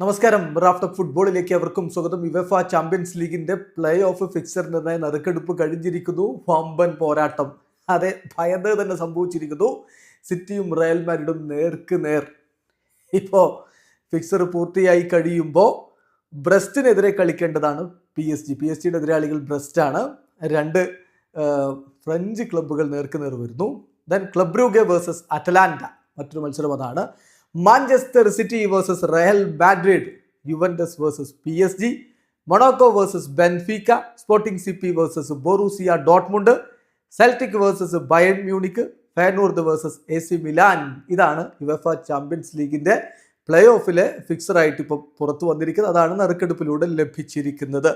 നമസ്കാരം. Raft of ഫുട്ബോളിലേക്ക് അവർക്കും സ്വാഗതം. യുവഫ ചാമ്പ്യൻസ് ലീഗിന്റെ പ്ലേ ഓഫ് ഫിക്സർ നിർണയ നറുക്കെടുപ്പ് കഴിഞ്ഞിരിക്കുന്നു. വമ്പൻ പോരാട്ടം. അതെ ഭയന്ന് തന്നെ സംഭവിച്ചിരിക്കുന്നു. സിറ്റിയും റയൽ മാഡ്രിഡും നേർക്ക് നേർ. ഇപ്പോൾ ഫിക്സർ പൂർത്തിയായി കഴിയുമ്പോൾ ബ്രസ്റ്റിനെതിരെ കളിക്കേണ്ടതാണ് P S G P S ജിയുടെ എതിരാളികൾ ബ്രസ്റ്റാണ്. രണ്ട് ഫ്രഞ്ച് ക്ലബ്ബുകൾ നേർക്ക് നേർ വരുന്നു. Then club Brugge versus Atalanta മറ്റൊരു മത്സരം അതാണ്. Manchester City versus Real Madrid Juventus versus P S G Monaco versus Benfica Sporting CP versus Borussia Dortmund Celtic versus Bayern Munich Feyenoord versus A C Milan ഇതാണ് UEFA champions ലീഗിന്റെ play ഓഫിലെ ഫിക്സറായിട്ട് ഇപ്പോൾ പുറത്തു വന്നിരിക്കുന്നത്. അതാണ് നറുക്കെടുപ്പിലൂടെ ലഭിച്ചിരിക്കുന്നത്.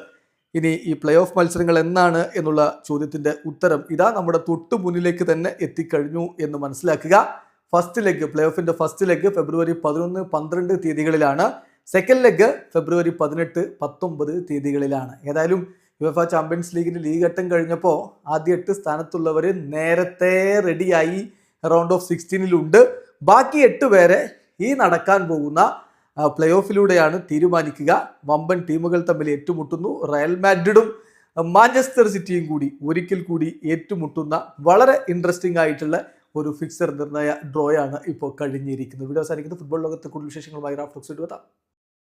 ഇനി ഈ പ്ലേ ഓഫ് മത്സരങ്ങൾ എന്നാണ് എന്നുള്ള ചോദ്യത്തിന്റെ ഉത്തരം ഇതാ നമ്മുടെ തൊട്ടു മുന്നിലേക്ക് തന്നെ എത്തിക്കഴിഞ്ഞു എന്ന് മനസ്സിലാക്കുക. ഫസ്റ്റ് ലെഗ് പ്ലേ ഓഫിന്റെ ഫസ്റ്റ് ലെഗ് ഫെബ്രുവരി പതിനൊന്ന് പന്ത്രണ്ട് തീയതികളിലാണ്. സെക്കൻഡ് ലെഗ് ഫെബ്രുവരി പതിനെട്ട് പത്തൊമ്പത് തീയതികളിലാണ്. ഏതായാലും യുവഫ ചാമ്പ്യൻസ് ലീഗിന്റെ ലീഗ് ഘട്ടം കഴിഞ്ഞപ്പോൾ ആദ്യ എട്ട് സ്ഥാനത്തുള്ളവർ നേരത്തെ റെഡിയായി റൗണ്ട് ഓഫ് സിക്സ്റ്റീനിലുണ്ട് ബാക്കി എട്ട് പേരെ ഈ നടക്കാൻ പോകുന്ന പ്ലേ ഓഫിലൂടെയാണ് തീരുമാനിക്കുക. വമ്പൻ ടീമുകൾ തമ്മിൽ ഏറ്റുമുട്ടുന്നു. റയൽ മാഡ്രിഡും മാഞ്ചസ്റ്റർ സിറ്റിയും കൂടി ഒരിക്കൽ കൂടി ഏറ്റുമുട്ടുന്ന വളരെ ഇൻട്രസ്റ്റിംഗ് ആയിട്ടുള്ള ഒരു ഫിക്സർ നിർണയ ഡ്രോയാണ് ഇപ്പോൾ കഴിഞ്ഞിരിക്കുന്നത്. വീഡിയോ അവസാനിക്കുന്നത് ഫുട്ബോൾ ലോകത്തെ കൂടുതൽ വിശേഷങ്ങളുമായി റാഫ്റ്റോക്സ് എത്താം